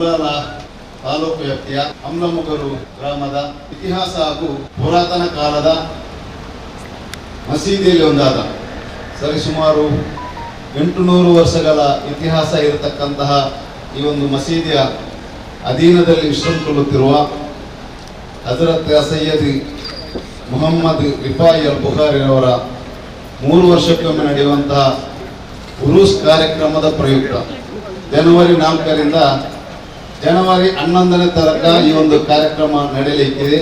ತಾಲೂಕು ವ್ಯಾಪ್ತಿಯ ಅಮ್ಲಮುಗರು ಗ್ರಾಮದ ಇತಿಹಾಸ ಹಾಗೂ ಪುರಾತನ ಕಾಲದ ಮಸೀದಿಯಲ್ಲಿ ಒಂದಾದ ಸರಿಸುಮಾರು ಎಂಟುನೂರು ವರ್ಷಗಳ ಇತಿಹಾಸ ಇರತಕ್ಕಂತಹ ಈ ಒಂದು ಮಸೀದಿಯ ಅಧೀನದಲ್ಲಿ ವಿಶ್ರಮಗೊಳ್ಳುತ್ತಿರುವ ಹಜರತ್ ಸೈಯದ್ ಮುಹಮ್ಮದ್ ರಿಫಾಯಿ ಅಲ್ ಬುಖಾರಿರವರ ಮೂರು ವರ್ಷಕ್ಕೊಮ್ಮೆ ನಡೆಯುವಂತಹ ಉರೂಸ್ ಕಾರ್ಯಕ್ರಮದ ಪ್ರಯುಕ್ತ. ಜನವರಿ ನಾಲ್ಕರಿಂದ ಜನವರಿ ಹನ್ನೊಂದನೇ ತನಕ ಈ ಒಂದು ಕಾರ್ಯಕ್ರಮ ನಡೆಯಲಿಕ್ಕಿದೆ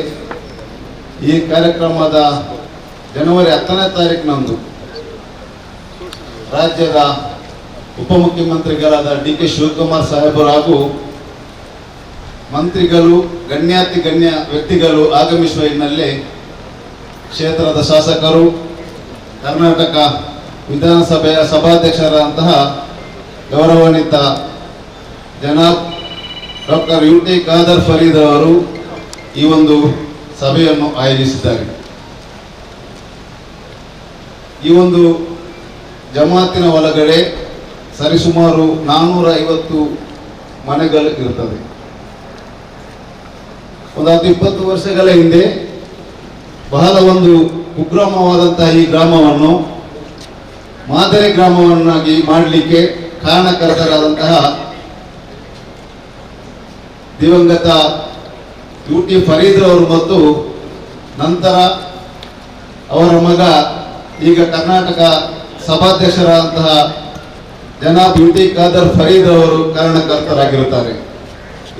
ಈ ಕಾರ್ಯಕ್ರಮದ ಜನವರಿ ಹತ್ತನೇ ತಾರೀಕಿನಂದು ರಾಜ್ಯದ ಉಪಮುಖ್ಯಮಂತ್ರಿಗಳಾದ ಡಿ ಕೆ ಶಿವಕುಮಾರ್ ಸಾಹೇಬರು ಹಾಗೂ ಮಂತ್ರಿಗಳು, ಗಣ್ಯಾತಿ ಗಣ್ಯ ವ್ಯಕ್ತಿಗಳು ಆಗಮಿಸುವ ಹಿನ್ನೆಲೆ ಕ್ಷೇತ್ರದ ಶಾಸಕರು, ಕರ್ನಾಟಕ ವಿಧಾನಸಭೆಯ ಸಭಾಧ್ಯಕ್ಷರಾದಂತಹ ಗೌರವಾನ್ವಿತ ಜನಾಬ್ doctor U T Khader Fareed ಅವರು ಈ ಒಂದು ಸಭೆಯನ್ನು ಆಯೋಜಿಸಿದ್ದಾರೆ. ಈ ಒಂದು ಜಮಾತಿನ ಒಳಗಡೆ ಸರಿಸುಮಾರು ನಾನ್ನೂರ ಐವತ್ತು ಮನೆಗಳು ಇರ್ತದೆ ಒಂದು ಹತ್ತು ಇಪ್ಪತ್ತು ವರ್ಷಗಳ ಹಿಂದೆ ಬಹಳ ಒಂದು ಕುಗ್ರಾಮವಾದಂತಹ ಈ ಗ್ರಾಮವನ್ನು ಮಾದರಿ ಗ್ರಾಮವನ್ನಾಗಿ ಮಾಡಲಿಕ್ಕೆ ಕಾರಣಕರ್ತರಾದಂತಹ ದಿವಂಗತ ಯು ಟಿ ಫರೀದ್ ಅವರು ಮತ್ತು ನಂತರ ಅವರ ಮಗ, ಈಗ ಕರ್ನಾಟಕ ಸಭಾಧ್ಯಕ್ಷರಾದಂತಹ ಜನಾಬ್ ಯು ಟಿ ಖಾದರ್ ಫರೀದ್ ಅವರು ಕಾರಣಕರ್ತರಾಗಿರುತ್ತಾರೆ.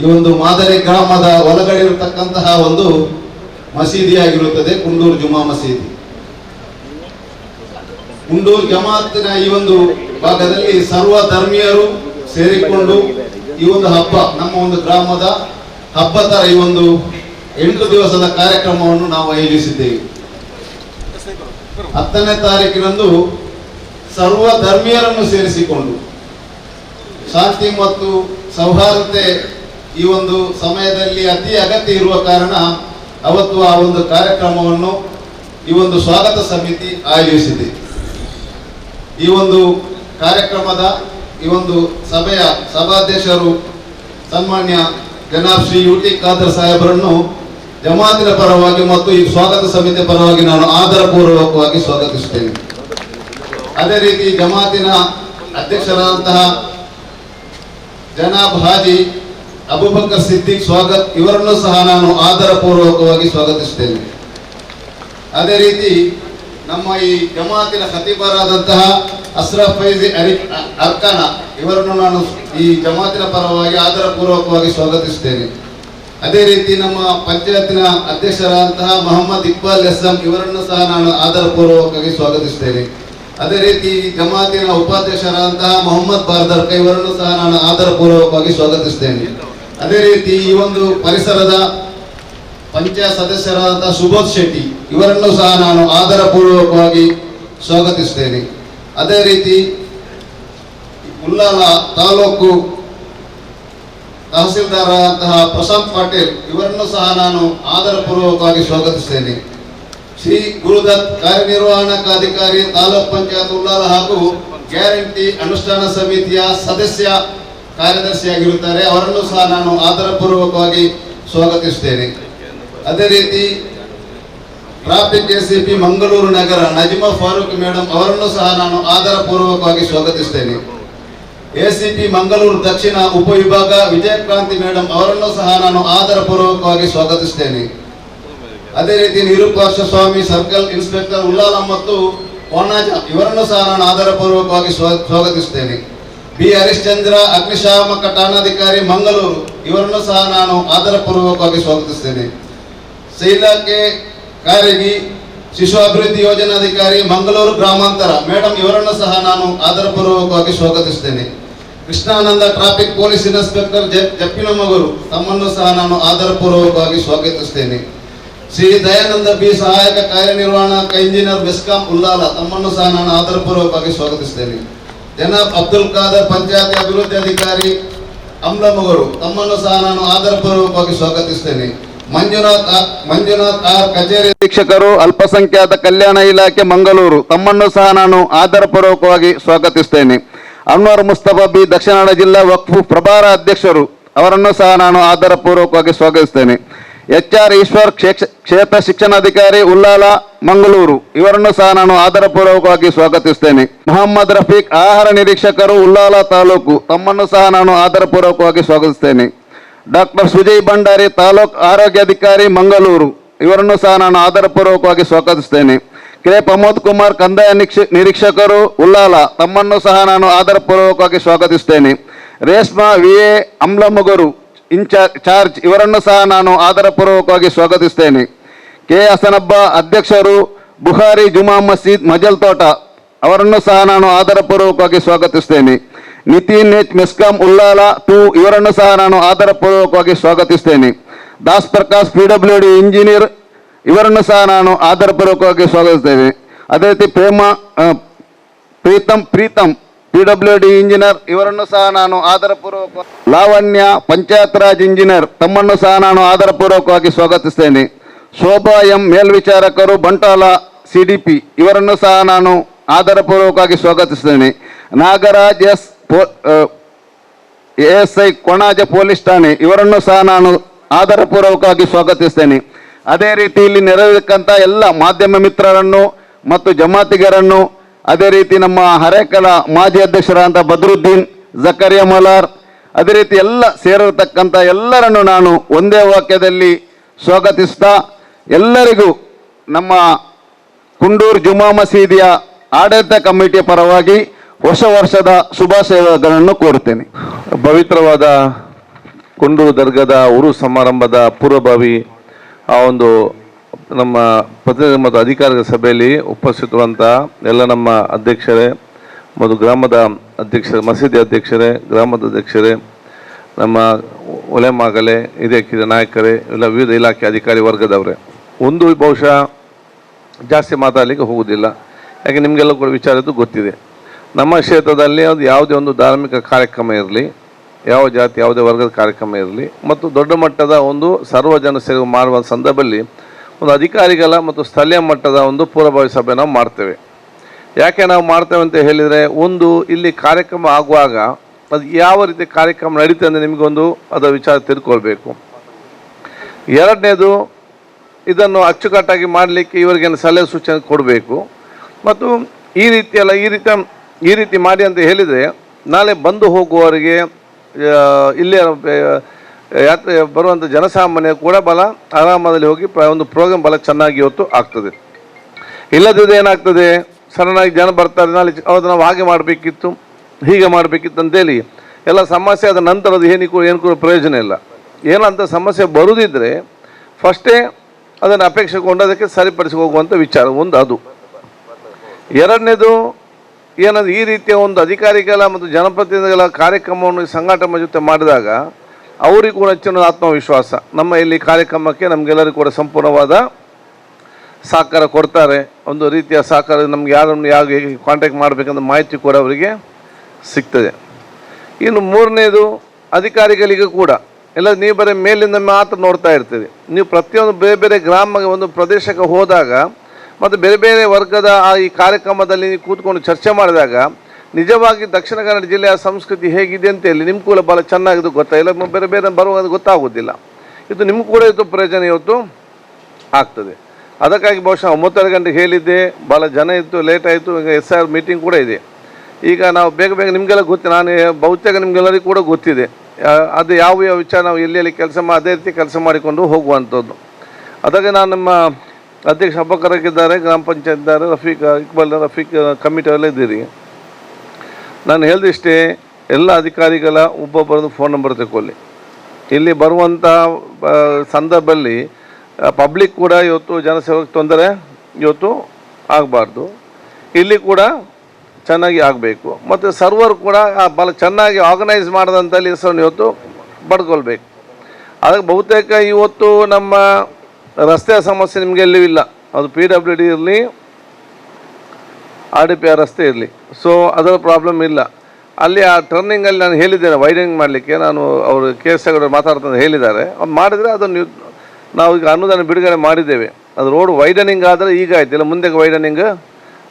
ಈ ಒಂದು ಮಾದರಿ ಗ್ರಾಮದ ಒಳಗಡೆ ಇರತಕ್ಕಂತಹ ಒಂದು ಮಸೀದಿಯಾಗಿರುತ್ತದೆ, ಕುಂಡೂರು ಜುಮಾ ಮಸೀದಿ. ಕುಂಡೂರು ಜಮಾತಿನ ಈ ಒಂದು ಭಾಗದಲ್ಲಿ ಸರ್ವ ಧರ್ಮೀಯರು ಸೇರಿಕೊಂಡು ಈ ಒಂದು ಹಬ್ಬ, ನಮ್ಮ ಒಂದು ಗ್ರಾಮದ ಹಬ್ಬ ತರ ಈ ಒಂದು ಎಂಟು ದಿವಸದ ಕಾರ್ಯಕ್ರಮವನ್ನು ನಾವು ಆಯೋಜಿಸಿದ್ದೇವೆ. ಹತ್ತನೇ ತಾರೀಕಿನಂದು ಸರ್ವ ಧರ್ಮೀಯರನ್ನು ಸೇರಿಸಿಕೊಂಡು ಶಾಂತಿ ಮತ್ತು ಸೌಹಾರ್ದತೆ ಈ ಒಂದು ಸಮಯದಲ್ಲಿ ಅತಿ ಅಗತ್ಯ ಇರುವ ಕಾರಣ ಅವತ್ತು ಆ ಒಂದು ಕಾರ್ಯಕ್ರಮವನ್ನು ಈ ಒಂದು ಸ್ವಾಗತ ಸಮಿತಿ ಆಯೋಜಿಸಿದೆ. ಈ ಒಂದು ಕಾರ್ಯಕ್ರಮದ ಈ ಒಂದು ಸಭೆಯ ಸಭಾಧ್ಯಕ್ಷರು ಸನ್ಮಾನ್ಯ ಜನಾಬ್ ಶ್ರೀ ಯು ಟಿ ಖಾದರ್ ಸಾಹೇಬರನ್ನು ಜಮಾತಿನ ಪರವಾಗಿ ಮತ್ತು ಈ ಸ್ವಾಗತ ಸಮಿತಿ ಪರವಾಗಿ ನಾನು ಆಧಾರಪೂರ್ವಕವಾಗಿ ಸ್ವಾಗತಿಸುತ್ತೇನೆ. ಅದೇ ರೀತಿ ಜಮಾತಿನ ಅಧ್ಯಕ್ಷರಾದಂತಹ ಜನಾಬ್ ಹಾಜಿ, ಅಬುಬಕರ್ ಸಿದ್ದಿಕ್ ಸ್ವಾಗತ್, ಇವರನ್ನು ಸಹ ನಾನು ಆಧಾರಪೂರ್ವಕವಾಗಿ ಸ್ವಾಗತಿಸುತ್ತೇನೆ. ಅದೇ ರೀತಿ ನಮ್ಮ ಈ ಜಮಾತಿನ ಖತೀಬರಾದಂತಹ ಅಸ್ರಫ್ ಫೈಜಿ ಅರಿ ಅರ್ಕಾನ, ಇವರನ್ನು ನಾನು ಈ ಜಮಾತಿನ ಪರವಾಗಿ ಆದರಪೂರ್ವಕವಾಗಿ ಸ್ವಾಗತಿಸುತ್ತೇನೆ. ಅದೇ ರೀತಿ ನಮ್ಮ ಪಂಚಾಯತಿನ ಅಧ್ಯಕ್ಷರಾದಂತಹ ಮೊಹಮ್ಮದ್ ಇಕ್ಬಾಲ್ ಎಸ್ಎಂ ಇವರನ್ನು ಸಹ ನಾನು ಆದರಪೂರ್ವಕವಾಗಿ ಸ್ವಾಗತಿಸುತ್ತೇನೆ. ಅದೇ ರೀತಿ ಜಮಾತಿನ ಉಪಾಧ್ಯಕ್ಷರಾದಂತಹ ಮೊಹಮ್ಮದ್ ಬಾರ್ದರ್ಕ ಇವರನ್ನು ಸಹ ನಾನು ಆದರಪೂರ್ವಕವಾಗಿ ಸ್ವಾಗತಿಸುತ್ತೇನೆ. ಅದೇ ರೀತಿ ಈ ಒಂದು ಪರಿಸರದ ಪಂಚಾಯತ್ ಸದಸ್ಯರಾದಂತಹ ಸುಬೋಧ್ ಶೆಟ್ಟಿ ಇವರನ್ನು ಸಹ ನಾನು ಆಧಾರಪೂರ್ವಕವಾಗಿ ಸ್ವಾಗತಿಸುತ್ತೇನೆ. ಅದೇ ರೀತಿ ಉಲ್ಲಾಲ ತಾಲೂಕು ಅಂತಹ ಪ್ರಶಾಂತ್ ಪಾಟೀಲ್, ಇವರನ್ನು ಸಹ ನಾನು ಆದರಪೂರ್ವಕವಾಗಿ ಸ್ವಾಗತಿಸ್ತೇನೆ. ಶ್ರೀ ಗುರುದತ್ ಕಾರ್ಯನಿರ್ವಹಣಾಧಿಕಾರಿ ತಾಲೂಕ್ ಪಂಚಾಯತ್ ಉಲ್ಲಾಲ ಹಾಗೂ ಗ್ಯಾರಂಟಿ ಅನುಷ್ಠಾನ ಸಮಿತಿಯ ಸದಸ್ಯ ಕಾರ್ಯದರ್ಶಿಯಾಗಿರುತ್ತಾರೆ. ಅವರನ್ನು ಸಹ ನಾನು ಆದರಪೂರ್ವಕವಾಗಿ ಸ್ವಾಗತಿಸುತ್ತೇನೆ ಅದೇ ರೀತಿ ಟ್ರಾಫಿಕ್ ಎಸಿಪಿ ಮಂಗಳೂರು ನಗರ ನಜಿಮಾ ಫಾರೂಕ್ ಮೇಡಮ್ ಅವರನ್ನು ಸಹ ನಾನು ಆಧಾರಪೂರ್ವಕವಾಗಿ ಸ್ವಾಗತಿಸ್ತೇನೆ. ಎಸಿಪಿ ಮಂಗಳೂರು ದಕ್ಷಿಣ ಉಪವಿಭಾಗ ವಿಜಯಕ್ರಾಂತಿ ಮೇಡಮ್ ಅವರನ್ನು ಸಹ ನಾನು ಆದರಪೂರ್ವಕವಾಗಿ ಸ್ವಾಗತಿಸ್ತೇನೆ. ಅದೇ ರೀತಿ ನಿರೂಪಾಕ್ಷ ಸ್ವಾಮಿ, ಸರ್ಕಲ್ ಇನ್ಸ್ಪೆಕ್ಟರ್ ಉಲ್ಲಾಲ ಮತ್ತು ಕೋಣಾಜ ಇವರನ್ನು ಸಹ ನಾನು ಆದರಪೂರ್ವಕವಾಗಿ ಸ್ವಾ- ಸ್ವಾಗತಿಸುತ್ತೇನೆ ಬಿ. ಹರಿಶ್ಚಂದ್ರ, ಅಗ್ನಿಶಾಮಕ ಠಾಣಾಧಿಕಾರಿ ಮಂಗಳೂರು ಇವರನ್ನು ಸಹ ನಾನು ಆದರಪೂರ್ವಕವಾಗಿ ಸ್ವಾಗತಿಸುತ್ತೇನೆ ಶೈಲಾಕೆ ಕಾರಗಿ ಶಿಶು ಅಭಿವೃದ್ಧಿ ಯೋಜನಾಧಿಕಾರಿ ಮಂಗಳೂರು ಗ್ರಾಮಾಂತರ. ಮೇಡಮ್ ಇವರನ್ನು ಸಹ ನಾನು ಆಧಾರಪೂರ್ವಕವಾಗಿ ಸ್ವಾಗತಿಸುತ್ತೇನೆ Krishnananda traffic police inspector Jeppinamogaru ತಮ್ಮನ್ನು ಸಹ ನಾನು ಆಧಾರಪೂರ್ವಕವಾಗಿ ಸ್ವಾಗತಿಸುತ್ತೇನೆ ಶ್ರೀ ದಯಾನಂದ ಬಿ ಸಹಾಯಕ ಕಾರ್ಯನಿರ್ವಹಣಾ ಇಂಜಿನಿಯರ್ ಬೆಸ್ಕಾಂ ಉಲ್ಲಾಲ, ತಮ್ಮನ್ನು ಸಹ ನಾನು ಆಧಾರಪೂರ್ವಕವಾಗಿ ಸ್ವಾಗತಿಸುತ್ತೇನೆ ಜನಾಬ್ ಅಬ್ದುಲ್ ಖಾದರ್, ಪಂಚಾಯತ್ ಅಭಿವೃದ್ಧಿ ಅಧಿಕಾರಿ ಅಮ್ಲಮಗರು ತಮ್ಮನ್ನು ಸಹ ನಾನು ಆಧಾರಪೂರ್ವಕವಾಗಿ ಸ್ವಾಗತಿಸುತ್ತೇನೆ ಮಂಜುನಾಥ್ ಕಚೇರಿ ಶಿಕ್ಷಕರು ಅಲ್ಪಸಂಖ್ಯಾತ ಕಲ್ಯಾಣ ಇಲಾಖೆ ಮಂಗಳೂರು, ತಮ್ಮನ್ನು ಸಹ ನಾನು ಆದರಪೂರ್ವಕವಾಗಿ ಸ್ವಾಗತಿಸುತ್ತೇನೆ ಅನ್ವರ್ ಮುಸ್ತಫಾ ಬಿ. ದಕ್ಷಿಣ ಜಿಲ್ಲಾ ವಕ್ಫ್ ಪ್ರಭಾರ ಅಧ್ಯಕ್ಷರು, ಅವರನ್ನು ಸಹ ನಾನು ಆಧಾರಪೂರ್ವಕವಾಗಿ ಸ್ವಾಗತಿಸ್ತೇನೆ. ಎಚ್ ಆರ್ ಈಶ್ವರ್ ಕ್ಷೇತ್ರ ಶಿಕ್ಷಣಾಧಿಕಾರಿ ಉಲ್ಲಾಲ, ಮಂಗಳೂರು, ಇವರನ್ನು ಸಹ ನಾನು ಆಧಾರಪೂರ್ವಕವಾಗಿ ಸ್ವಾಗತಿಸ್ತೇನೆ. ಮೊಹಮ್ಮದ್ ರಫೀಕ್, ಆಹಾರ ನಿರೀಕ್ಷಕರು ಉಲ್ಲಾಲ ತಾಲೂಕು, ತಮ್ಮನ್ನು ಸಹ ನಾನು ಆಧಾರಪೂರ್ವಕವಾಗಿ ಸ್ವಾಗತಿಸ್ತೇನೆ. ಡಾಕ್ಟರ್ ಸುಜಯ್ ಭಂಡಾರಿ, ತಾಲೂಕ್ ಆರೋಗ್ಯಾಧಿಕಾರಿ ಮಂಗಳೂರು. ಇವರನ್ನು ಸಹ ನಾನು ಆಧಾರಪೂರ್ವಕವಾಗಿ ಸ್ವಾಗತಿಸ್ತೇನೆ. ಕೆ. ಪ್ರಮೋದ್ ಕುಮಾರ್, ಕಂದಾಯ ನಿರೀಕ್ಷಕರು ಉಲ್ಲಾಲ ತಮ್ಮನ್ನು ಸಹ ನಾನು ಆಧಾರಪೂರ್ವಕವಾಗಿ ಸ್ವಾಗತಿಸ್ತೇನೆ. ರೇಷ್ಮಾ ವಿ ಎ ಅಮ್ಲಮುಗರು ಇನ್ಚಾರ್ಜ್ ಚಾರ್ಜ್, ಇವರನ್ನು ಸಹ ನಾನು ಆಧಾರಪೂರ್ವಕವಾಗಿ ಸ್ವಾಗತಿಸ್ತೇನೆ. ಕೆ. ಹಸನಬ್ಬ ಅಧ್ಯಕ್ಷರು, ಬುಹಾರಿ ಜುಮಾ ಮಸೀದ್ ಮಜಲ್ ತೋಟ ಅವರನ್ನು ಸಹ ನಾನು ಆಧಾರಪೂರ್ವಕವಾಗಿ ಸ್ವಾಗತಿಸ್ತೇನೆ. ನಿತಿನ್ ಎಚ್ ಮೆಸ್ಕಾಂ ಉಲ್ಲಾಲ ಟು ಇವರನ್ನು ಸಹ ನಾನು ಆಧಾರಪೂರ್ವಕವಾಗಿ ಸ್ವಾಗತಿಸ್ತೇನೆ. Das Prakash, P W D engineer, ಇವರನ್ನು ಸಹ ನಾನು ಆಧಾರಪೂರ್ವಕವಾಗಿ ಸ್ವಾಗತಿಸ್ತೇನೆ. ಅದೇ ರೀತಿ Prema Preetham Preetham P W D engineer, ಇವರನ್ನು ಸಹ ನಾನು ಆಧಾರಪೂರ್ವಕ ಲಾವಣ್ಯ ಪಂಚಾಯತ್ ರಾಜ್ ಇಂಜಿನಿಯರ್, ತಮ್ಮನ್ನು ಸಹ ನಾನು ಆಧಾರಪೂರ್ವಕವಾಗಿ ಸ್ವಾಗತಿಸ್ತೇನೆ. ಶೋಭಾ ಎಂ, ಮೇಲ್ವಿಚಾರಕರು ಬಂಟಾಲ ಸಿಡಿಪಿ ಇವರನ್ನು ಸಹ ನಾನು ಆಧಾರಪೂರ್ವಕವಾಗಿ ಸ್ವಾಗತಿಸ್ತೇನೆ. Nagaraj S S I Konaje police ಠಾಣೆ, ಇವರನ್ನು ಸಹ ನಾನು ಆಧಾರಪೂರ್ವಕವಾಗಿ ಸ್ವಾಗತಿಸ್ತೇನೆ. ಅದೇ ರೀತಿ ಇಲ್ಲಿ ನೆರವಿರತಕ್ಕಂಥ ಎಲ್ಲ ಮಾಧ್ಯಮ ಮಿತ್ರರನ್ನು ಮತ್ತು ಜಮಾತಿಗರನ್ನು, ಅದೇ ರೀತಿ ನಮ್ಮ ಹರೇಕಲ ಮಾಜಿ ಅಧ್ಯಕ್ಷರಾದ ಬದ್ರುದ್ದೀನ್ ಜಕರಿಯಾ ಮಲಾರ್, ಅದೇ ರೀತಿ ಎಲ್ಲ ಸೇರಿರತಕ್ಕಂಥ ಎಲ್ಲರನ್ನು ನಾನು ಒಂದೇ ವಾಕ್ಯದಲ್ಲಿ ಸ್ವಾಗತಿಸ್ತಾ, ಎಲ್ಲರಿಗೂ ನಮ್ಮ ಕುಂಡೂರು ಜುಮಾ ಮಸೀದಿಯ ಆಡಳಿತ ಕಮಿಟಿಯ ಪರವಾಗಿ ಹೊಸ ವರ್ಷದ ಶುಭಾಶಯಗಳನ್ನು ಕೋರುತ್ತೇನೆ. ಪವಿತ್ರವಾದ ಕುಂಡೂರು ದರ್ಗದ ಉರು ಸಮಾರಂಭದ ಪೂರ್ವಭಾವಿ ಆ ಒಂದು ನಮ್ಮ ಪ್ರತಿನಿಧಿ ಮತ್ತು ಅಧಿಕಾರಿಗಳ ಸಭೆಯಲ್ಲಿ ಉಪಸ್ಥಿತರುವಂಥ ಎಲ್ಲ ನಮ್ಮ ಅಧ್ಯಕ್ಷರೇ ಮತ್ತು ಗ್ರಾಮದ ಅಧ್ಯಕ್ಷರೇ, ಮಸೀದಿ ಅಧ್ಯಕ್ಷರೇ, ಗ್ರಾಮದ ಅಧ್ಯಕ್ಷರೇ, ನಮ್ಮ ಒಲೆಮಾಗಲೆ ಇದಕ್ಕೆ ನಾಯಕರೇ, ಎಲ್ಲ ವಿವಿಧ ಇಲಾಖೆ ಅಧಿಕಾರಿ ವರ್ಗದವರೇ. ಒಂದು ಬಹುಶಃ ಜಾಸ್ತಿ ಮಾತಾಡಲಿಕ್ಕೆ ಹೋಗುವುದಿಲ್ಲ. ಯಾಕೆ ನಿಮಗೆಲ್ಲ ಕೂಡ ವಿಚಾರ ಇದ್ದು ಗೊತ್ತಿದೆ. ನಮ್ಮ ಕ್ಷೇತ್ರದಲ್ಲಿ ಅದು ಯಾವುದೇ ಒಂದು ಧಾರ್ಮಿಕ ಕಾರ್ಯಕ್ರಮ ಇರಲಿ, ಯಾವ ಜಾತಿ, ಯಾವುದೇ ವರ್ಗದ ಕಾರ್ಯಕ್ರಮ ಇರಲಿ, ಮತ್ತು ದೊಡ್ಡ ಮಟ್ಟದ ಒಂದು ಸರ್ವಜನ ಸೇವೆ ಮಾಡುವ ಸಂದರ್ಭದಲ್ಲಿ ಒಂದು ಅಧಿಕಾರಿಗಳ ಮತ್ತು ಸ್ಥಳೀಯ ಮಟ್ಟದ ಒಂದು ಪೂರ್ವಭಾವಿ ಸಭೆ ನಾವು ಮಾಡ್ತೇವೆ. ಯಾಕೆ ನಾವು ಮಾಡ್ತೇವೆ ಅಂತ ಹೇಳಿದರೆ, ಒಂದು ಇಲ್ಲಿ ಕಾರ್ಯಕ್ರಮ ಆಗುವಾಗ ಅದು ಯಾವ ರೀತಿ ಕಾರ್ಯಕ್ರಮ ನಡೀತದೆ ಅಂದರೆ ನಿಮಗೊಂದು ಅದರ ವಿಚಾರ ತಿಳ್ಕೊಳ್ಬೇಕು. ಎರಡನೇದು, ಇದನ್ನು ಅಚ್ಚುಕಟ್ಟಾಗಿ ಮಾಡಲಿಕ್ಕೆ ಇವರಿಗೆ ಸಲಹೆ ಸೂಚನೆ ಕೊಡಬೇಕು. ಮತ್ತು ಈ ರೀತಿಯಲ್ಲ, ಈ ರೀತಿ ಈ ರೀತಿ ಮಾಡಿ ಅಂತ ಹೇಳಿದರೆ, ನಾಳೆ ಬಂದು ಹೋಗುವವರಿಗೆ ಇಲ್ಲಿಯ ಇಲ್ಲೇ ಯಾತ್ರೆ ಬರುವಂಥ ಜನಸಾಮಾನ್ಯ ಕೂಡ ಬಲ, ಆರಾಮದಲ್ಲಿ ಹೋಗಿ ಒಂದು ಪ್ರೋಗ್ರಾಮ್ ಬಲ ಚೆನ್ನಾಗಿ ಇವತ್ತು ಆಗ್ತದೆ. ಇಲ್ಲದಿದ್ದರೆ ಏನಾಗ್ತದೆ? ಸಡನ್ನಾಗಿ ಜನ ಬರ್ತಾರೆ, ನಾಳೆ ಅವ್ರದ್ದು ನಾವು ಹಾಗೆ ಮಾಡಬೇಕಿತ್ತು, ಹೀಗೆ ಮಾಡಬೇಕಿತ್ತು ಅಂತೇಳಿ ಎಲ್ಲ ಸಮಸ್ಯೆ ಆದ ನಂತರದ ಏನಿಗೂ ಏನು ಕೂಡ ಪ್ರಯೋಜನ ಇಲ್ಲ. ಏನಂತ ಸಮಸ್ಯೆ ಬರುದಿದ್ರೆ ಫಸ್ಟೇ ಅದನ್ನು ಅಪೇಕ್ಷೆಗೊಂಡು ಅದಕ್ಕೆ ಸರಿಪಡಿಸಿ ಹೋಗುವಂಥ ವಿಚಾರ ಒಂದು ಅದು. ಎರಡನೇದು ಏನಂದ್ರೆ ಈ ರೀತಿಯ ಒಂದು ಅಧಿಕಾರಿಗಳ ಮತ್ತು ಜನಪ್ರತಿನಿಧಿಗಳ ಕಾರ್ಯಕ್ರಮವನ್ನು ಸಂಘಟನೆ ಜೊತೆ ಮಾಡಿದಾಗ ಅವರಿಗೂ ಕೂಡ ಹೆಚ್ಚಿನ ಆತ್ಮವಿಶ್ವಾಸ. ನಮ್ಮ ಇಲ್ಲಿ ಕಾರ್ಯಕ್ರಮಕ್ಕೆ ನಮಗೆಲ್ಲರಿಗೂ ಕೂಡ ಸಂಪೂರ್ಣವಾದ ಸಹಕಾರ ಕೊಡ್ತಾರೆ. ಒಂದು ರೀತಿಯ ಸಹಕಾರ ನಮ್ಗೆ ಯಾರನ್ನು ಯಾವ ಹೇಗೆ ಕಾಂಟ್ಯಾಕ್ಟ್ ಮಾಡಬೇಕಂತ ಮಾಹಿತಿ ಕೂಡ ಅವರಿಗೆ ಸಿಗ್ತದೆ. ಇನ್ನು ಮೂರನೇದು ಅಧಿಕಾರಿಗಳಿಗೆ ಕೂಡ, ಎಲ್ಲ ನೀವು ಬರೀ ಮೇಲಿಂದ ಮಾತ್ರ ನೋಡ್ತಾ ಇರ್ತೀರಿ. ನೀವು ಪ್ರತಿಯೊಂದು ಬೇರೆ ಬೇರೆ ಗ್ರಾಮ ಒಂದು ಪ್ರದೇಶಕ್ಕೆ ಹೋದಾಗ ಮತ್ತು ಬೇರೆ ಬೇರೆ ವರ್ಗದ ಆ ಈ ಕಾರ್ಯಕ್ರಮದಲ್ಲಿ ಕೂತ್ಕೊಂಡು ಚರ್ಚೆ ಮಾಡಿದಾಗ, ನಿಜವಾಗಿ ದಕ್ಷಿಣ ಕನ್ನಡ ಜಿಲ್ಲೆಯ ಸಂಸ್ಕೃತಿ ಹೇಗಿದೆ ಅಂತ ಹೇಳಿ ನಿಮ್ಮ ಕೂಡ ಭಾಳ ಚೆನ್ನಾಗಿದ್ದು ಗೊತ್ತಾಗಿಲ್ಲ ಬೇರೆ ಬೇರೆ ಬರುವಾಗ ಗೊತ್ತಾಗೋದಿಲ್ಲ. ಇದು ನಿಮ್ಗೆ ಕೂಡ ಇದು ಪ್ರಯೋಜನ ಇವತ್ತು ಆಗ್ತದೆ. ಅದಕ್ಕಾಗಿ ಬಹುಶಃ ಒಂಬತ್ತರ ಗಂಟೆಗೆ ಹೇಳಿದ್ದೆ ಭಾಳ ಜನ ಇತ್ತು ಲೇಟ್ ಆಯಿತು, ಈಗ ಎಸ್ ಆರ್ ಮೀಟಿಂಗ್ ಕೂಡ ಇದೆ. ಈಗ ನಾವು ಬೇಗ ಬೇಗ ನಿಮಗೆಲ್ಲ ಗೊತ್ತು, ನಾನು ಬಹುತೇಕ ನಿಮಗೆಲ್ಲರಿಗೂ ಕೂಡ ಗೊತ್ತಿದೆ. ಅದು ಯಾವ ಯಾವ ವಿಚಾರ ನಾವು ಎಲ್ಲಿ ಎಲ್ಲಿ ಕೆಲಸ ಮಾ, ಅದೇ ರೀತಿ ಕೆಲಸ ಮಾಡಿಕೊಂಡು ಹೋಗುವಂಥದ್ದು. ಅದಕ್ಕೆ ನಾನು ನಮ್ಮ ಅಧ್ಯಕ್ಷ ಅಬ್ಬಕರಾಗಿದ್ದಾರೆ ಗ್ರಾಮ ಪಂಚಾಯತ್ ಇದ್ದಾರೆ, ರಫೀಕ್, ಇಕ್ಬಾಲ್ ರಫೀಕ್ ಕಮಿಟಿ ಅವರೆಲ್ಲ ಇದ್ದೀರಿ. ನಾನು ಹೇಳ್ದಿಷ್ಟೇ, ಎಲ್ಲ ಅಧಿಕಾರಿಗಳ ಒಬ್ಬೊಬ್ಬರದ್ದು ಫೋನ್ ನಂಬರ್ ತಗೊಳ್ಳಿ ಇಲ್ಲಿ ಬರುವಂಥ ಸಂದರ್ಭದಲ್ಲಿ ಪಬ್ಲಿಕ್ ಕೂಡ ಇವತ್ತು ಜನಸೇವಕ್ಕೆ ತೊಂದರೆ, ಇವತ್ತು ಆಗಬಾರ್ದು. ಇಲ್ಲಿ ಕೂಡ ಚೆನ್ನಾಗಿ ಆಗಬೇಕು. ಮತ್ತು ಸರ್ವರ್ ಕೂಡ ಭಾಳ ಚೆನ್ನಾಗಿ ಆರ್ಗನೈಸ್ ಮಾಡಿದಂಥಲ್ಲಿ ಹೆಸರನ್ನು ಇವತ್ತು ಪಡ್ಕೊಳ್ಬೇಕು. ಅದಕ್ಕೆ ಬಹುತೇಕ ಇವತ್ತು ನಮ್ಮ ರಸ್ತೆಯ ಸಮಸ್ಯೆ ನಿಮಗೆ ಎಲ್ಲೂ ಇಲ್ಲ. ಅದು ಪಿ ಡಬ್ಲ್ಯೂ ಡಿ ಇರಲಿ ಆರ್ ಡಿ ಪಿ ಆರ್ ರಸ್ತೆ ಇರಲಿ. ಸೊ ಅದರ ಪ್ರಾಬ್ಲಮ್ ಇಲ್ಲ. ಅಲ್ಲಿ ಆ ಟರ್ನಿಂಗಲ್ಲಿ ನಾನು ಹೇಳಿದ್ದೇನೆ ವೈಡನಿಂಗ್ ಮಾಡಲಿಕ್ಕೆ. ನಾನು ಅವರು ಕೆ ಎಸ್ ಮಾತಾಡ್ತಾರೆ ಹೇಳಿದ್ದಾರೆ. ಅದು ಮಾಡಿದರೆ ಅದನ್ನು ನೀವು- ಈಗ ಅನುದಾನ ಬಿಡುಗಡೆ ಮಾಡಿದ್ದೇವೆ. ಅದು ರೋಡ್ ವೈಡನಿಂಗ್ ಆದರೆ ಈಗ ಆಯ್ತು. ಇಲ್ಲ ಮುಂದೆ ವೈಡನಿಂಗ್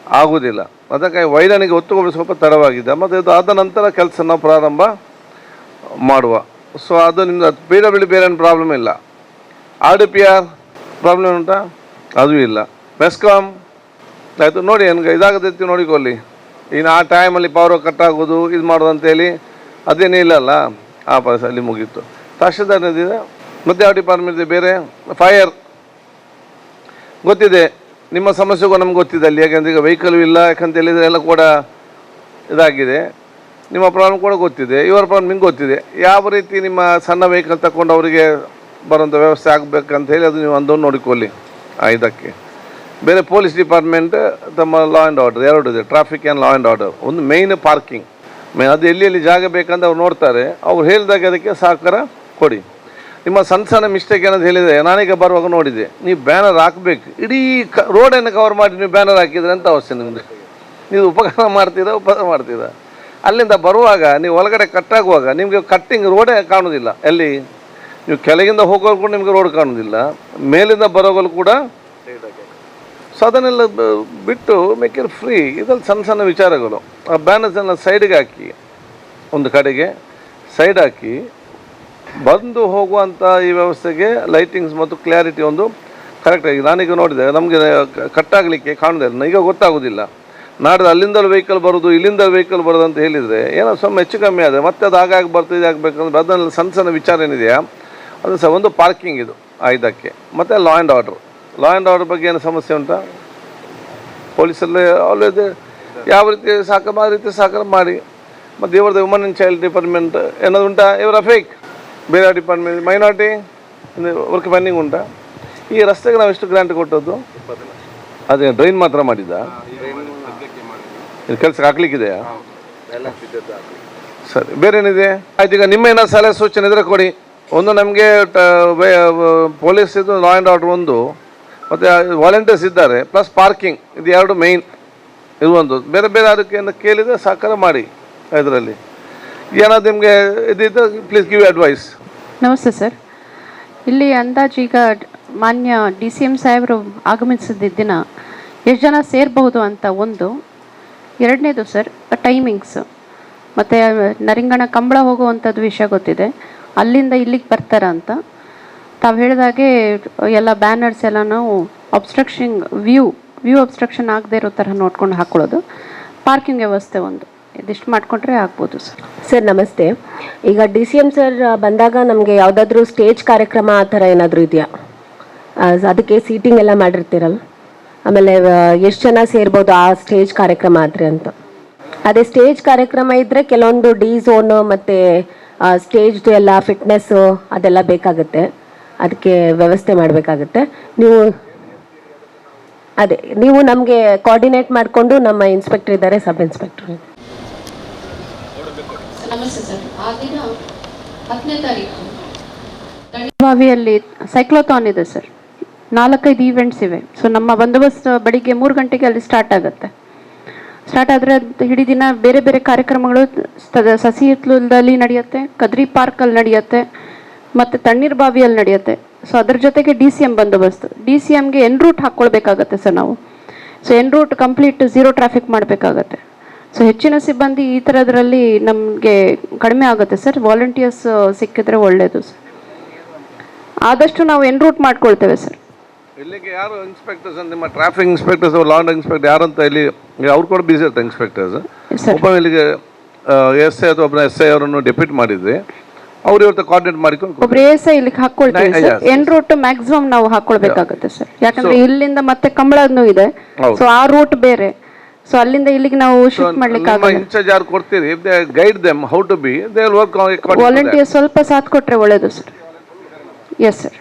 ಆಗುವುದಿಲ್ಲ ಅದಕ್ಕಾಗಿ ವೈಡನಿಗೆ ಒತ್ತುಕೊಂಡು ಸ್ವಲ್ಪ ತಡವಾಗಿದೆ. ಮತ್ತು ಇದು ಆದ ನಂತರ ಕೆಲಸ ನಾವು ಪ್ರಾರಂಭ ಮಾಡುವ. ಸೊ ಅದು ನಿಮ್ಮದು ಪಿ ಡಬ್ಲ್ಯೂ ಬೇರೆ ಏನು ಪ್ರಾಬ್ಲಮ್ ಇಲ್ಲ. R D P R problem ಉಂಟಾ? ಅದು ಇಲ್ಲ. ಮೆಸ್ಕಾಮ್ ಆಯಿತು, ನೋಡಿ ನನಗೆ ಇದಾಗದೈತಿ ನೋಡಿಕೊಳ್ಳಿ. ಇನ್ನು ಆ ಟೈಮಲ್ಲಿ ಪವರ್ ಕಟ್ ಆಗೋದು ಇದು ಮಾಡೋದು ಅಂತೇಳಿ ಅದೇನೇ ಇಲ್ಲಲ್ಲ. ಆ ಅಲ್ಲಿ ಮುಗೀತು. ತಹಶೀಲ್ದಾರ್ ಮತ್ತೆ ಯಾವ ಡಿಪಾರ್ಟ್ಮೆಂಟ್ ಇದೆ ಬೇರೆ ಫೈರ್ ಗೊತ್ತಿದೆ, ನಿಮ್ಮ ಸಮಸ್ಯೆಗೂ ನಮ್ಗೆ ಗೊತ್ತಿದೆ ಅಲ್ಲಿ. ಯಾಕೆಂದ್ರೆ ಈಗ ವೆಹಿಕಲ್ ಇಲ್ಲ, ಯಾಕಂತ ಹೇಳಿದರೆ ಎಲ್ಲ ಕೂಡ ಇದಾಗಿದೆ. ನಿಮ್ಮ ಪ್ರಾಬ್ಲಮ್ ಕೂಡ ಗೊತ್ತಿದೆ. ಇವರ ಪ್ರಾಬ್ಲಮ್ ನಿಮ್ಗೆ ಗೊತ್ತಿದೆ. ಯಾವ ರೀತಿ ನಿಮ್ಮ ಸಣ್ಣ ವೆಹಿಕಲ್ ತಗೊಂಡು ಅವರಿಗೆ ಬರುವಂಥ ವ್ಯವಸ್ಥೆ ಆಗಬೇಕಂತ ಹೇಳಿ ಅದು ನೀವು ಒಂದು ನೋಡಿಕೊಳ್ಳಿ. ಇದಕ್ಕೆ. ಬೇರೆ ಪೊಲೀಸ್ ಡಿಪಾರ್ಟ್ಮೆಂಟ್ ತಮ್ಮ ಲಾ ಆ್ಯಂಡ್ ಆರ್ಡರ್ ಎರಡು ಇದೆ traffic and law and order ಒಂದು ಮೇಯ್ನ್ ಪಾರ್ಕಿಂಗ್ ಮೇ ಅದು ಎಲ್ಲಿ ಎಲ್ಲಿ ಜಾಗ ಬೇಕಂತ ಅವ್ರು ನೋಡ್ತಾರೆ. ಅವ್ರು ಹೇಳಿದಾಗ ಅದಕ್ಕೆ ಸಹಕಾರ ಕೊಡಿ. ನಿಮ್ಮ ಸಣ್ಣ ಸಣ್ಣ ಮಿಸ್ಟೇಕ್ ಏನಂತ ಹೇಳಿದರೆ ನಾನೀಗ ಬರುವಾಗ ನೋಡಿದೆ. ನೀವು ಬ್ಯಾನರ್ ಹಾಕಬೇಕು. ಇಡೀ ಕ ರೋಡನ್ನು ಕವರ್ ಮಾಡಿ ನೀವು ಬ್ಯಾನರ್ ಹಾಕಿದ್ರೆ ಅಂತ ಅವಶ್ಯ ನಿಮ್ಮದು ನೀವು ಉಪಕಾರ ಮಾಡ್ತೀರಾ ಉಪಕಾರ ಮಾಡ್ತೀರಾ? ಅಲ್ಲಿಂದ ಬರುವಾಗ, ನೀವು ಒಳಗಡೆ ಕಟ್ಟಾಗುವಾಗ ನಿಮಗೆ ಕಟ್ಟಿಂಗ್ ರೋಡೇ ಕಾಣೋದಿಲ್ಲ. ಎಲ್ಲಿ? ನೀವು ಕೆಳಗಿಂದ ಹೋಗೋರು ಕೂಡ ನಿಮಗೆ ರೋಡ್ ಕಾಣೋದಿಲ್ಲ, ಮೇಲಿಂದ ಬರೋಗಳು ಕೂಡ ಸೊ ಅದನ್ನೆಲ್ಲ ಬಿಟ್ಟು ಮೇಕ್ ಇರ್ ಫ್ರೀ ಇದ್ರಲ್ಲಿ ಸಣ್ಣ ಸಣ್ಣ ವಿಚಾರಗಳು. ಆ ಬ್ಯಾನರ್ಸನ್ನು ಸೈಡ್ಗೆ ಹಾಕಿ, ಒಂದು ಕಡೆಗೆ ಸೈಡ್ ಹಾಕಿ, ಬಂದು ಹೋಗುವಂಥ ಈ ವ್ಯವಸ್ಥೆಗೆ ಲೈಟಿಂಗ್ಸ್ ಮತ್ತು ಕ್ಲಾರಿಟಿ ಒಂದು ಕರೆಕ್ಟಾಗಿ ನಾನೀಗ ನೋಡಿದೆ, ನಮಗೆ ಕಟ್ಟಾಗಲಿಕ್ಕೆ ಕಾಣೋದಿಲ್ಲ ಈಗ ಗೊತ್ತಾಗೋದಿಲ್ಲ. ನಾಡ್ದು ಅಲ್ಲಿಂದಲೂ ವೆಹಿಕಲ್ ಬರೋದು, ಇಲ್ಲಿಂದ ವೆಹಿಕಲ್ ಬರೋದು ಅಂತ ಹೇಳಿದರೆ, ಏನೋ ಸ್ವಲ್ಪ ಹೆಚ್ಚು ಕಮ್ಮಿ ಆದರೆ, ಮತ್ತೆ ಅದು ಆಗಾಗ ಬರ್ತದೆ ಆಗಬೇಕಂದ್ರೆ ಅದನ್ನ ಸಣ್ಣ ಸಣ್ಣ ವಿಚಾರ ಏನಿದೆಯಾ? ಅದು ಸಹ ಒಂದು ಪಾರ್ಕಿಂಗ್ ಇದು ಇದಕ್ಕೆ ಮತ್ತು law and order law and order ಬಗ್ಗೆ ಏನು ಸಮಸ್ಯೆ ಉಂಟಾ? ಪೊಲೀಸಲ್ಲೇ ಆಲ್ವೇಸ್ ಯಾವ ರೀತಿ ಸಾಕ ಆ ರೀತಿ ಸಹಕಾರ ಮಾಡಿ. ಮತ್ತು ಇವ್ರದ್ದು ವುಮನ್ ಆ್ಯಂಡ್ ಚೈಲ್ಡ್ ಡಿಪಾರ್ಟ್ಮೆಂಟ್ ಏನಾದ್ರು ಉಂಟಾ? ಇವರ ಫೇಕ್ ಬೇರೆ ಡಿಪಾರ್ಟ್ಮೆಂಟ್ ಮೈನಾರಿಟಿ ವರ್ಕ್ ಪೆಂಡಿಂಗ್ ಉಂಟಾ? ಈ ರಸ್ತೆಗೆ ನಾವು ಎಷ್ಟು ಗ್ರಾಂಟ್ ಕೊಟ್ಟದ್ದು? ಅದೇ ಡ್ರೈನ್ ಮಾತ್ರ ಮಾಡಿದ್ದ? ಕೆಲಸಕ್ಕೆ ಹಾಕ್ಲಿಕ್ಕಿದೆಯಾ? ಸರಿ ಬೇರೆ ಏನಿದೆ ಆಯ್ತು ಈಗ ನಿಮ್ಮ ಏನಾದ್ರು ಸಲಹೆ ಸೂಚನೆ ಇದ್ರೆ ಕೊಡಿ. ಒಂದು ನಮಗೆ ಪೊಲೀಸ್ ಇದು ಲಾ ಆ್ಯಂಡ್ ಆರ್ಡರ್ ಒಂದು, ಮತ್ತು ವಾಲಂಟಿಯರ್ಸ್ ಇದ್ದಾರೆ ಪ್ಲಸ್ ಪಾರ್ಕಿಂಗ್ ಇದು ಎರಡು ಮೇಯ್ನ್ ಇದು ಒಂದು. ಬೇರೆ ಬೇರೆ ಅದಕ್ಕೆ ಏನು ಕೇಳಿದರೆ ಸಹಕಾರ ಮಾಡಿ ಇದರಲ್ಲಿ. ಏನಾದ್ರು ನಿಮಗೆ ಇದಿದ್ದು ಪ್ಲೀಸ್ ಗಿವ್ ಅಡ್ವೈಸ್ ನಮಸ್ತೆ ಸರ್. ಇಲ್ಲಿ ಅಂದಾಜು ಈಗ ಮಾನ್ಯ ಡಿ ಸಿ ಎಂ ಸಾಹೇಬರು ಆಗಮಿಸಿದ ದಿನ ಎಷ್ಟು ಜನ ಸೇರಬಹುದು ಅಂತ ಒಂದು. ಎರಡನೇದು ಸರ್ ಟೈಮಿಂಗ್ಸ್ ಮತ್ತು ನರಿಂಗಣ ಕಂಬಳ ಹೋಗುವಂಥದ್ದು ವಿಷಯ ಗೊತ್ತಿದೆ. ಅಲ್ಲಿಂದ ಇಲ್ಲಿಗೆ ಬರ್ತಾರ ಅಂತ. ತಾವು ಹೇಳಿದಾಗೆ ಎಲ್ಲ ಬ್ಯಾನರ್ಸ್ ಎಲ್ಲ ನಾವು ಅಬ್ಸ್ಟ್ರಕ್ಷನ್ ವ್ಯೂ ವ್ಯೂ ಅಬ್ಸ್ಟ್ರಕ್ಷನ್ ಆಗದೆ ಇರೋ ಥರ ನೋಡ್ಕೊಂಡು ಹಾಕ್ಕೊಳ್ಳೋದು ಪಾರ್ಕಿಂಗ್ ವ್ಯವಸ್ಥೆ ಒಂದು. ಇದಿಷ್ಟು ಮಾಡಿಕೊಂಡ್ರೆ ಆಗ್ಬೋದು ಸರ್. ಸರ್, ನಮಸ್ತೆ. ಈಗ ಡಿ ಸಿ ಎಂ ಸರ್ ಬಂದಾಗ ನಮಗೆ ಯಾವುದಾದ್ರೂ ಸ್ಟೇಜ್ ಕಾರ್ಯಕ್ರಮ ಆ ಥರ ಏನಾದರೂ ಇದೆಯಾ? ಅದಕ್ಕೆ ಸೀಟಿಂಗ್ ಎಲ್ಲ ಮಾಡಿರ್ತೀರಲ್ಲ ಆಮೇಲೆ ಎಷ್ಟು ಜನ ಸೇರ್ಬೋದು ಆ ಸ್ಟೇಜ್ ಕಾರ್ಯಕ್ರಮ ಆದರೆ ಅಂತ? ಅದೇ ಸ್ಟೇಜ್ ಕಾರ್ಯಕ್ರಮ ಇದ್ದರೆ ಕೆಲವೊಂದು ಡಿ ಝೋನು ಮತ್ತು ಸ್ಟೇಜ್ದು ಎಲ್ಲ ಫಿಟ್ನೆಸ್ಸು ಅದೆಲ್ಲ ಬೇಕಾಗುತ್ತೆ. ಅದಕ್ಕೆ ವ್ಯವಸ್ಥೆ ಮಾಡಬೇಕಾಗುತ್ತೆ. ನೀವು ಅದೇ ನೀವು ನಮಗೆ ಕೋಆರ್ಡಿನೇಟ್ ಮಾಡಿಕೊಂಡು ನಮ್ಮ ಇನ್ಸ್ಪೆಕ್ಟರ್ ಇದ್ದಾರೆ ಸಬ್ ಇನ್ಸ್ಪೆಕ್ಟರ್ ನಮಸ್ತೆ ಸರ್. ಆ ದಿನ ಹತ್ತನೇ ತಾರೀಕು. ಬಾವಿಯಲ್ಲಿ ಸೈಕ್ಲೋಥಾನ್ ಇದೆ ಸರ್. ನಾಲ್ಕೈದು ಈವೆಂಟ್ಸ್ ಇವೆ. ಸೊ ನಮ್ಮ ಬಂದೋಬಸ್ತ್ ಬೆಳಿಗ್ಗೆ ಮೂರು ಗಂಟೆಗೆ ಅಲ್ಲಿ ಸ್ಟಾರ್ಟ್ ಆಗುತ್ತೆ. ಸ್ಟಾರ್ಟ್ ಆದರೆ ಇಡೀ ದಿನ ಬೇರೆ ಬೇರೆ ಕಾರ್ಯಕ್ರಮಗಳು ಸಸಿ ಹಿತ್ಲದಲ್ಲಿ ನಡೆಯುತ್ತೆ, ಕದ್ರಿ ಪಾರ್ಕಲ್ಲಿ ನಡೆಯುತ್ತೆ, ಮತ್ತು ತಣ್ಣೀರ್ ಬಾವಿಯಲ್ಲಿ ನಡೆಯುತ್ತೆ. ಸೊ ಅದ್ರ ಜೊತೆಗೆ ಡಿ ಸಿ ಎಂ ಬಂದೋಬಸ್ತ್. ಡಿ ಸಿ ಎಮ್ಗೆ ಎನ್ ರೂಟ್ ಹಾಕ್ಕೊಳ್ಬೇಕಾಗತ್ತೆ ಸರ್ ನಾವು. So en route complete zero traffic ಮಾಡಬೇಕಾಗತ್ತೆ. ಸೊ ಹೆಚ್ಚಿನ ಸಿಬ್ಬಂದಿ ಈ ಥರದ್ರಲ್ಲಿ ನಮಗೆ ಕಡಿಮೆ ಆಗುತ್ತೆ ಸರ್. ವಾಲಂಟಿಯರ್ಸ್ ಸಿಕ್ಕಿದ್ರೆ ಒಳ್ಳೆಯದು ಸರ್. ಆದಷ್ಟು ನಾವು ಎನ್ ರೂಟ್ ಮಾಡ್ಕೊಳ್ತೇವೆ ಸರ್. ಇಲ್ಲಿಗೆ ಯಾರು ಇನ್ಸ್ಪೆಕ್ಟರ್ಸ್ ಅಂತ ನಿಮ್ಮ ಟ್ರಾಫಿಕ್ ಇನ್ಸ್ಪೆಕ್ಟರ್ಸ್ ಲಾಂಡ್ ಇನ್ಸ್ಪೆಕ್ಟರ್ ಯಾರಂತ ಇಲ್ಲಿ ಅವ್ರು ಕೂಡ ಬಿಸಿ ಇರ್ತಾರೆ ಇನ್ಸ್ಪೆಕ್ಟರ್ಸ್ ಒಬ್ಬ ಇಲ್ಲಿಗೆ ಎಸ್ ಐ ಅಥವಾ ಒಬ್ಬನ ಎಸ್ ಐ ಅವರನ್ನು ಡೆಪ್ಯೂಟ್ ಮಾಡಿದ್ವಿ. ಅವ್ರು ಇವತ್ತು ಕೋಆರ್ಡಿನೇಟ್ ಮಾಡಿಕೊಂಡು ಒಬ್ರು ಎಸ್ ಐ ಇಲ್ಲಿಗೆ ಹಾಕೊಳ್ತೀವಿ ಎನ್ ರೂಟ್ ಮ್ಯಾಕ್ಸಿಮಮ್ ನಾವು ಹಾಕೊಳ್ಬೇಕಾಗುತ್ತೆ ಸರ್. ಯಾಕಂದ್ರೆ ಇಲ್ಲಿಂದ ಮತ್ತೆ ಕಂಬಳನು ಇದೆ. ಸೊ ಆ ರೂಟ್ ಬೇರೆ. ಸೊ ಅಲ್ಲಿಂದ ಇಲ್ಲಿಗೆ ನಾವು ಶಿಫ್ಟ್ ಮಾಡ್ಲಿಕ್ಕೆ ಆಗಲ್ಲ. ಇನ್ಚಾರ್ಜ್ ಯಾರು ಕೊಡ್ತೀರಿ? They guide them how to be they work volunteer ಸ್ವಲ್ಪ ಸಾಥ್ ಕೊಟ್ರೆ ಒಳ್ಳೇದು ಸರ್. ಎಸ್ ಸರ್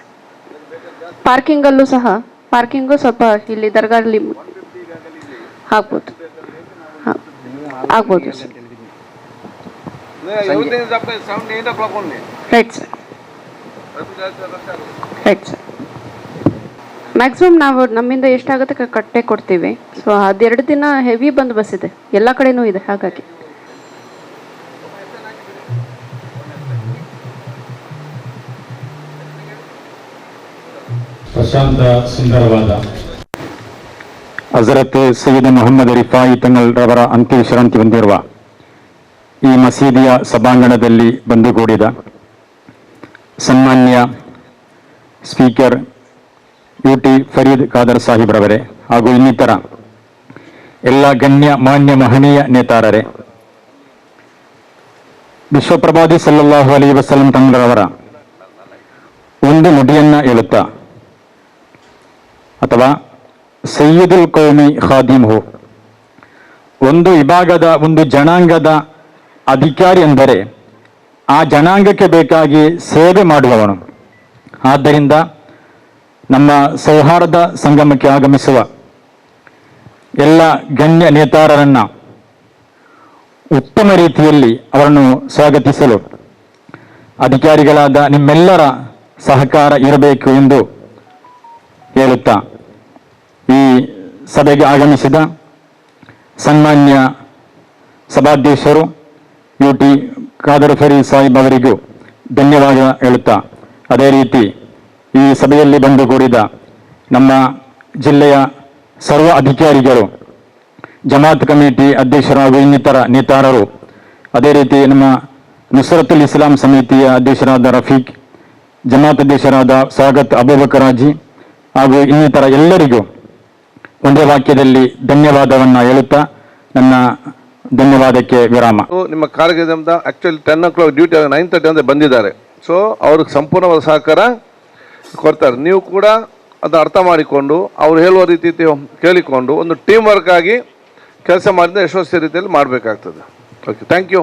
ಪಾರ್ಕಿಂಗಲ್ಲೂ ಸಹ ಪಾರ್ಕಿಂಗು ಸ್ವಲ್ಪ ಇಲ್ಲಿ ದರ್ಗಾದಲ್ಲಿ ಹಾಕ್ಬೋದು ಹಾಂ ಆಗ್ಬೋದು sir. Right sir right sir maximum ನಾವು ನಮ್ಮಿಂದ ಎಷ್ಟಾಗುತ್ತೆ ಕಟ್ಟೆ ಕೊಡ್ತೀವಿ. ಸೊ ಅದೆರಡು ದಿನ ಹೆವಿ ಬಂದು ಬಸ್ ಇದೆ. ಎಲ್ಲ ಕಡೆನೂ ಇದೆ ಹಾಗಾಗಿ. ಪ್ರಶಾಂತ ಸುಂದರವಾದ. ಹಜರತ್ ಸೈಯದ್ ಮೊಹಮ್ಮದ್ ರಿಫಾಯಿ ಅಂತ್ಯ ವಿಶ್ರಾಂತಿ ಹೊಂದಿರುವ ಈ ಮಸೀದಿಯ ಸಭಾಂಗಣದಲ್ಲಿ ಬಂದುಗೂಡಿದ ಸನ್ಮಾನ್ಯ speaker U T Fareed Khader ಸಾಹಿಬ್ರವರೇ ಹಾಗೂ ಇನ್ನಿತರ ಎಲ್ಲ ಗಣ್ಯ, ಮಾನ್ಯ, ಮಹನೀಯ ನೇತಾರರೇ, ವಿಶ್ವಪ್ರಭಾದಿ ಸಲ್ಲಲ್ಲಾಹು ಅಲಿ ವಸಲಂ ತಂಗ್ರವರ ಒಂದು ನುಡಿಯನ್ನ ಹೇಳುತ್ತಾ ಅಥವಾ ಸಯ್ಯದುಲ್ ಕೌಮಿ ಹೋ ಒಂದು ವಿಭಾಗದ, ಒಂದು ಜನಾಂಗದ ಅಧಿಕಾರಿ ಎಂದರೆ ಆ ಜನಾಂಗಕ್ಕೆ ಬೇಕಾಗಿ ಸೇವೆ ಮಾಡುವವನು. ಆದ್ದರಿಂದ ನಮ್ಮ ಸೌಹಾರ್ದ ಸಂಗಮಕ್ಕೆ ಆಗಮಿಸುವ ಎಲ್ಲ ಗಣ್ಯ ನೇತಾರರನ್ನ ಉತ್ತಮ ರೀತಿಯಲ್ಲಿ ಅವರನ್ನು ಸ್ವಾಗತಿಸಲು ಅಧಿಕಾರಿಗಳಾದ ನಿಮ್ಮೆಲ್ಲರ ಸಹಕಾರ ಇರಬೇಕು ಎಂದು ಹೇಳುತ್ತಾ, ಈ ಸಭೆಗೆ ಆಗಮಿಸಿದ ಸನ್ಮಾನ್ಯ ಸಭಾಧ್ಯಕ್ಷರು ಯು ಟಿ ಖಾದರ್ ಫರೀದ್ ಸಾಹಿಬ್ ಅವರಿಗೂ ಧನ್ಯವಾದ ಹೇಳುತ್ತಾ, ಅದೇ ರೀತಿ ಈ ಸಭೆಯಲ್ಲಿ ಬಂದು ಕೂಡಿದ ನಮ್ಮ ಜಿಲ್ಲೆಯ ಸರ್ವ ಅಧಿಕಾರಿಗಳು, ಜಮಾತ್ ಕಮಿಟಿ ಅಧ್ಯಕ್ಷರು ಹಾಗೂ ಇನ್ನಿತರ ನೇತಾರರು, ಅದೇ ರೀತಿ ನಮ್ಮ ನುಸರತುಲ್ ಇಸ್ಲಾಂ ಸಮಿತಿಯ ಅಧ್ಯಕ್ಷರಾದ ರಫೀಕ್, ಜಮಾತ್ ಅಧ್ಯಕ್ಷರಾದ ಸ್ವಾಗತ್ ಅಬೂಬಕರಾಜಿ ಹಾಗೂ ಇನ್ನಿತರ ಎಲ್ಲರಿಗೂ ಒಂದೇ ವಾಕ್ಯದಲ್ಲಿ ಧನ್ಯವಾದವನ್ನು ಹೇಳುತ್ತಾ ನನ್ನ ಧನ್ಯವಾದಕ್ಕೆ ವಿರಾಮ. ನಿಮ್ಮ ಕಾರ್ಯಕ್ರಮದ actually ten o'clock duty nine thirty ಅಂದರೆ ಬಂದಿದ್ದಾರೆ. ಸೊ ಅವ್ರಿಗೆ ಸಂಪೂರ್ಣವಾದ ಸಹಕಾರ ಕೊಡ್ತಾರೆ. ನೀವು ಕೂಡ ಅದು ಅರ್ಥ ಮಾಡಿಕೊಂಡು, ಅವ್ರು ಹೇಳುವ ರೀತಿ ಕೇಳಿಕೊಂಡು, ಒಂದು ಟೀಮ್ ವರ್ಕ್ ಆಗಿ ಕೆಲಸ ಮಾಡಿದ್ರೆ ಯಶಸ್ವಿ ರೀತಿಯಲ್ಲಿ ಮಾಡಬೇಕಾಗ್ತದೆ. Okay thank you